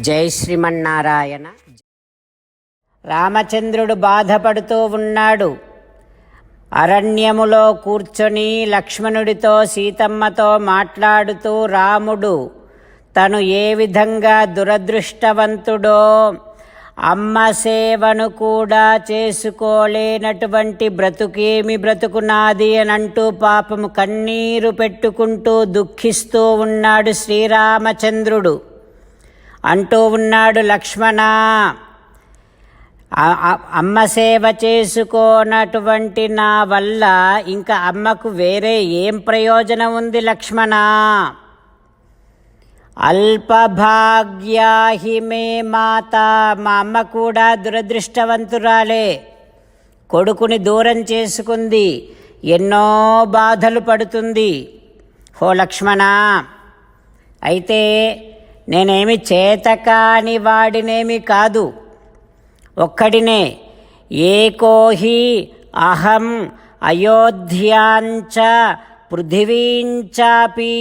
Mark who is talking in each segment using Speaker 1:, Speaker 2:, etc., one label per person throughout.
Speaker 1: జై శ్రీమన్నారాయణ. రామచంద్రుడు బాధపడుతూ ఉన్నాడు. అరణ్యములో కూర్చొని లక్ష్మణుడితో సీతమ్మతో మాట్లాడుతూ రాముడు తను ఏ విధంగా దురదృష్టవంతుడో అమ్మ సేవను కూడా చేసుకోలేనటువంటి బ్రతుకేమి బ్రతుకునాది అని అంటూ పాపము కన్నీరు పెట్టుకుంటూ దుఃఖిస్తూ ఉన్నాడు శ్రీరామచంద్రుడు. అంటూ ఉన్నాడు లక్ష్మణ. అమ్మ సేవ చేసుకోనటువంటి నా వల్ల ఇంకా అమ్మకు వేరే ఏం ప్రయోజనం ఉంది లక్ష్మణ? అల్పభాగ్యాహి మే మాత మా అమ్మ కూడా దురదృష్టవంతురాలే. కొడుకుని దూరం చేసుకుంది ఎన్నో బాధలు పడుతుంది. హో లక్ష్మణ అయితే నేనేమి చేతకాని వాడినేమి కాదు. ఒక్కడినే ఏకోహి అహం అయోధ్యాంచ పృథివీంచాపి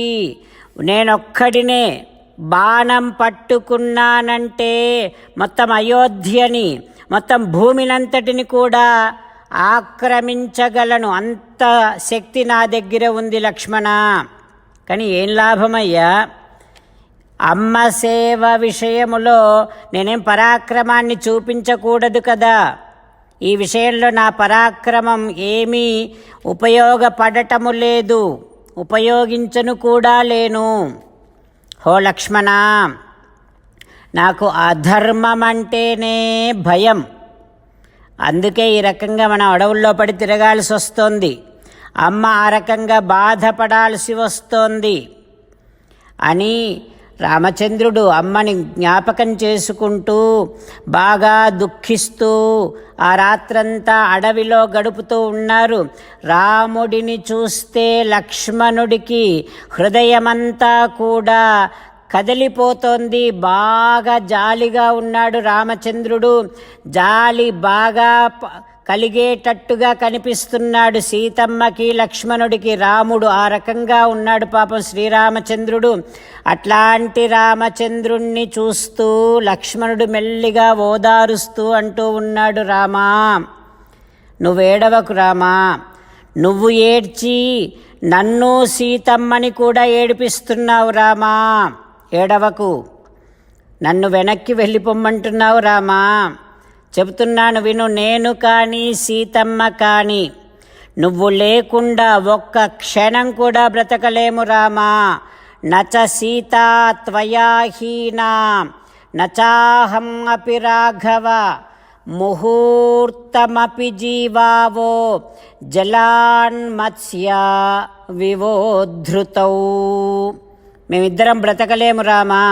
Speaker 1: నేనొక్కడినే బాణం పట్టుకున్నానంటే మొత్తం అయోధ్యని మొత్తం భూమినంతటిని కూడా ఆక్రమించగలను. అంత శక్తి నా దగ్గర ఉంది లక్ష్మణ. కానీ ఏం లాభమయ్యా? అమ్మ సేవ విషయములో నేనేం పరాక్రమాన్ని చూపించకూడదు కదా. ఈ విషయంలో నా పరాక్రమం ఏమీ ఉపయోగపడటము లేదు. ఉపయోగించను కూడా లేను. హో లక్ష్మణ నాకు అధర్మం అంటేనే భయం. అందుకే ఈ రకంగా మనం అడవుల్లో పడి తిరగాల్సి వస్తోంది. అమ్మ ఆ రకంగా బాధపడాల్సి వస్తోంది. అని రామచంద్రుడు అమ్మని జ్ఞాపకం చేసుకుంటూ బాగా దుఃఖిస్తూ ఆ రాత్రంతా అడవిలో గడుపుతూ ఉన్నారు. రాముడిని చూస్తే లక్ష్మణుడికి హృదయమంతా కూడా కదిలిపోతోంది. బాగా జాలిగా ఉన్నాడు రామచంద్రుడు. జాలి బాగా కలిగేటట్టుగా కనిపిస్తున్నాడు సీతమ్మకి లక్ష్మణుడికి. రాముడు ఆ రకంగా ఉన్నాడు పాపం శ్రీరామచంద్రుడు. అట్లాంటి రామచంద్రుణ్ణి చూస్తూ లక్ష్మణుడు మెల్లిగా ఓదారుస్తూ అంటూ ఉన్నాడు రామా నువ్వేడవకు రామా. నువ్వు ఏడ్చి నన్ను సీతమ్మని కూడా ఏడిపిస్తున్నావు రామా. ఏడవకు. నన్ను వెనక్కి వెళ్ళిపోమ్మంటున్నావు రామా. చెబుతున్నాను విను నేను కానీ సీతమ్మ కానీ నువ్వు లేకుండా ఒక్క క్షణం కూడా బ్రతకలేము రామా. నచ సీతా త్వయాహీనా నచాహం అపి రాఘవ ముహూర్తమపి జీవావో జలాన్మత్స్య వివోధృతౌ మేమిద్దరం బ్రతకలేము రామా.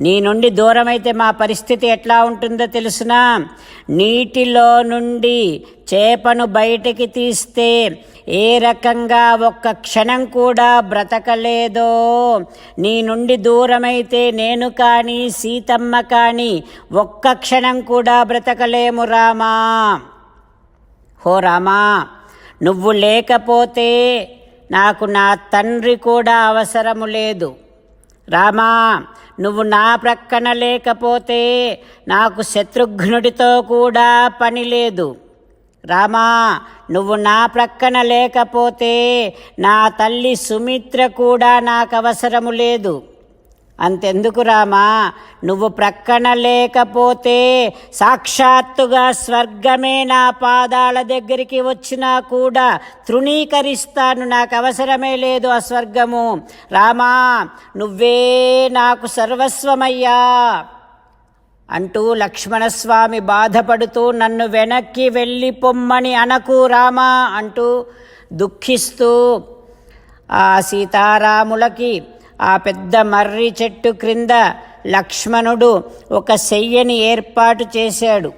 Speaker 1: నీ నుండి దూరమైతే మా పరిస్థితి ఎట్లా ఉంటుందో తెలుసునా? నీటిలో నుండి చేపను బయటికి తీస్తే ఏ రకంగా ఒక్క క్షణం కూడా బ్రతకలేదో? నీ నుండి దూరమైతే నేను కానీ సీతమ్మ కానీ ఒక్క క్షణం కూడా బ్రతకలేము రామా. హో రామా నువ్వు లేకపోతే నాకు నా తండ్రి కూడా అవసరము లేదు. రామా నువ్వు నా ప్రక్కన లేకపోతే నాకు శత్రుఘ్నుడితో కూడా పని లేదు. రామా నువ్వు నా ప్రక్కన లేకపోతే నా తల్లి సుమిత్ర కూడా నాకు అవసరము లేదు. అంతెందుకు రామా? నువ్వు ప్రక్కన లేకపోతే సాక్షాత్తుగా స్వర్గమే నా పాదాల దగ్గరికి వచ్చినా కూడా తృణీకరిస్తాను. నాకు అవసరమే లేదు ఆ స్వర్గము. రామా నువ్వే నాకు సర్వస్వమయ్యా అంటూ లక్ష్మణస్వామి బాధపడుతూ నన్ను వెనక్కి వెళ్ళి పొమ్మని అనకు రామా అంటూ దుఃఖిస్తూ ఆ సీతారాములకి ఆ పెద్ద మర్రి చెట్టు క్రింద లక్ష్మణుడు ఒక శయ్యని ఏర్పాటు చేశాడు.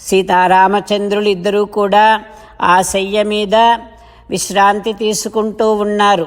Speaker 1: సీతారామచంద్రులు ఇద్దరూ కూడా ఆ శయ్య మీద విశ్రాంతి తీసుకుంటూ ఉన్నారు.